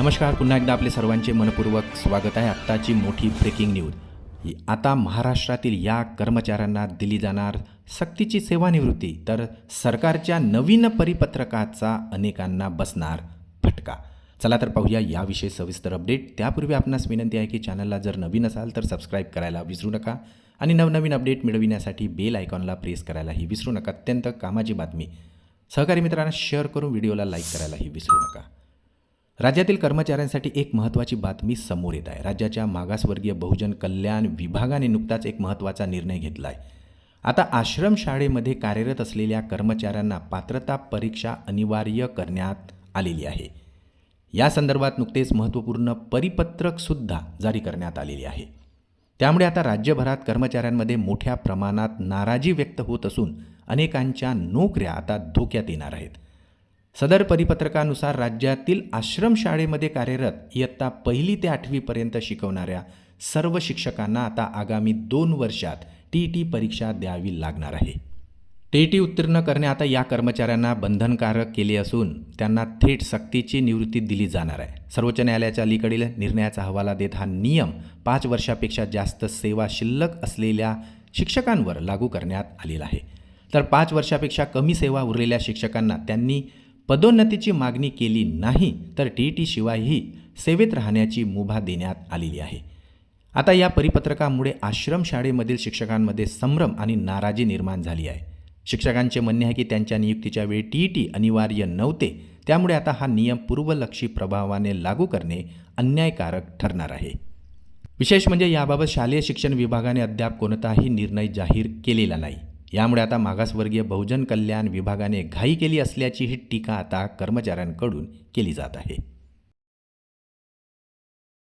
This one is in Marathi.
नमस्कार पुन्हा एकदा आपले सर्वांचे मनपूर्वक स्वागत आहे. आत्ताची मोठी ब्रेकिंग न्यूज आता महाराष्ट्रातील या कर्मचाऱ्यांना दिली जाणार सक्तीची सेवानिवृत्ती तर सरकारच्या नवीन परिपत्रकाचा अनेकांना बसणार फटका. चला तर पाहूया याविषयी सविस्तर अपडेट त्यापूर्वी आपणास विनंती आहे की चॅनलला जर नवीन असाल तर सबस्क्राईब करायला विसरू नका आणि नवनवीन अपडेट मिळविण्यासाठी बेल आयकॉनला प्रेस करायलाही विसरू नका. अत्यंत कामाची बातमी. सहकारी मित्रांना शेअर करून व्हिडिओला लाईक करायलाही विसरू नका. राज्यातील कर्मचाऱ्यांसाठी एक महत्त्वाची बातमी समोर येत आहे. राज्याच्या मागासवर्गीय बहुजन कल्याण विभागाने नुकताच एक महत्त्वाचा निर्णय घेतला आहे आता आश्रमशाळेमध्ये कार्यरत असलेल्या कर्मचाऱ्यांना पात्रता परीक्षा अनिवार्य करण्यात आलेली आहे. या संदर्भात नुकतेच महत्त्वपूर्ण परिपत्रकसुद्धा जारी करण्यात आलेली आहे. त्यामुळे आता राज्यभरात कर्मचाऱ्यांमध्ये मोठ्या प्रमाणात नाराजी व्यक्त होत असून अनेकांच्या नोकऱ्या आता धोक्यात येणार आहेत. सदर परिपत्रकानुसार राज्यातील आश्रमशाळेमध्ये कार्यरत इयत्ता पहिली ते आठवीपर्यंत शिकवणाऱ्या सर्व शिक्षकांना आता आगामी दोन वर्षात टी टी परीक्षा द्यावी लागणार आहे. टी टी उत्तीर्ण करणे आता या कर्मचाऱ्यांना बंधनकारक केले असून त्यांना थेट सक्तीची निवृत्ती दिली जाणार आहे. सर्वोच्च न्यायालयाच्या अलीकडील निर्णयाचा हवाला देत हा नियम पाच वर्षापेक्षा जास्त सेवा शिल्लक असलेल्या शिक्षकांवर लागू करण्यात आलेला आहे. तर पाच वर्षापेक्षा कमी सेवा उरलेल्या शिक्षकांना त्यांनी पदोन्नतीची मागणी केली नाही तर टी टी शिवायही सेवेत राहण्याची मुभा देण्यात आलेली आहे. आता या परिपत्रकामुळे आश्रमशाळेमधील शिक्षकांमध्ये संभ्रम आणि नाराजी निर्माण झाली आहे. शिक्षकांचे म्हणणे आहे की त्यांच्या नियुक्तीच्या वेळी टी टी अनिवार्य नव्हते. त्यामुळे आता हा नियम पूर्वलक्षी प्रभावाने लागू करणे अन्यायकारक ठरणार आहे. विशेष म्हणजे याबाबत शालेय शिक्षण विभागाने अद्याप कोणताही निर्णय जाहीर केलेला नाही. यामुळे आता मागासवर्गीय बहुजन कल्याण विभागाने घाई केली असल्याची ही टीका आता कर्मचाऱ्यांकडून केली जात आहे.